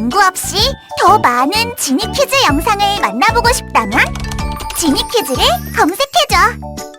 광고 없이 더 많은 지니퀴즈 영상을 만나보고 싶다면 지니퀴즈를 검색해줘.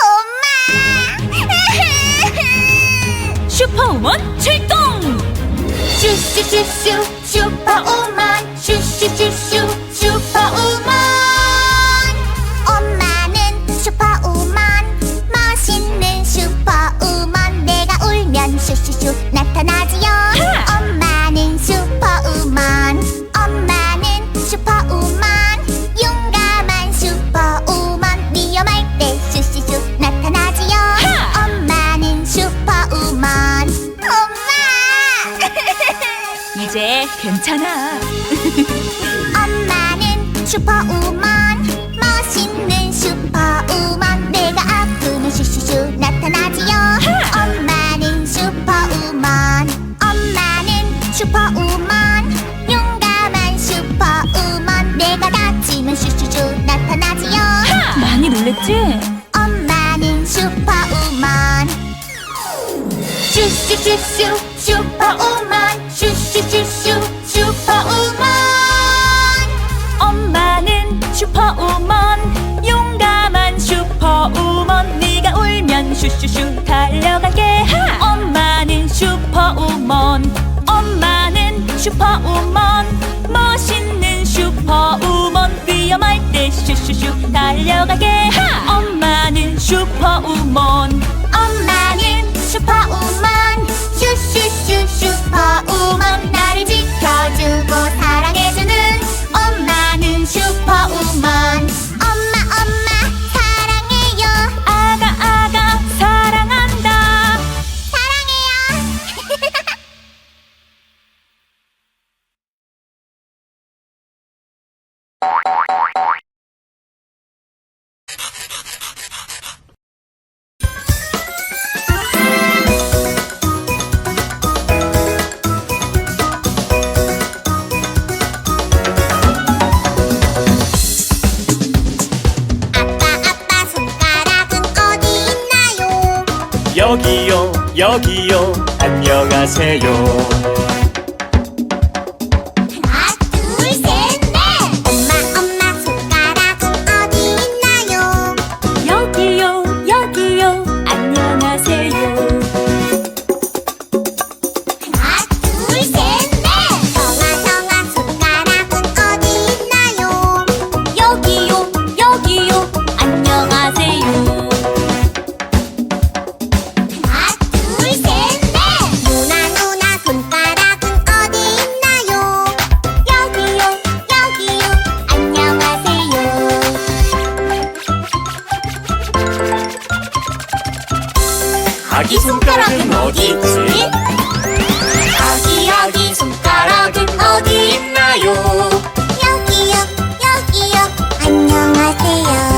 엄마! 슈퍼우먼 출동! 슈슈슈슈 슈퍼우먼 슈슈슈슈 슈퍼우먼 이제 괜찮아. 엄마는 슈퍼우먼 멋있는 슈퍼우먼. 내가 아프면 슈슈슈 나타나지요. 엄마는 슈퍼우먼 엄마는 슈퍼우먼. 용감한 슈퍼우먼. 내가 다치면 슈슈슈 나타나지요. 많이 놀랬지? 엄마는 슈퍼우먼. 슈슈슈슈 슈퍼우먼 슈슈슈 달려갈게. 엄마는 슈퍼우먼. 엄마는 슈퍼우먼. 멋있는 슈퍼우먼. 위험할 때 슈슈슈 달려갈게. 엄마는 슈퍼우먼. 엄마는 슈퍼우먼. 슈슈슈 슈퍼우먼. 나를 지켜주고 사랑해주는 엄마는 슈퍼우먼 안녕하세요 손가락은 어디 있지? 여기 여기 손가락은 어디 있나요? 여기요 여기요 안녕하세요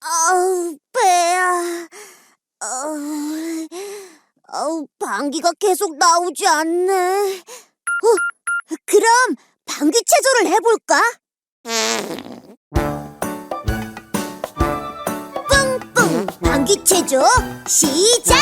아우, 배야. 아우, 아우, 방귀가 계속 나오지 않네. 어, 그럼 방귀 체조를 해볼까? 뿡뿡 방귀 체조 시작!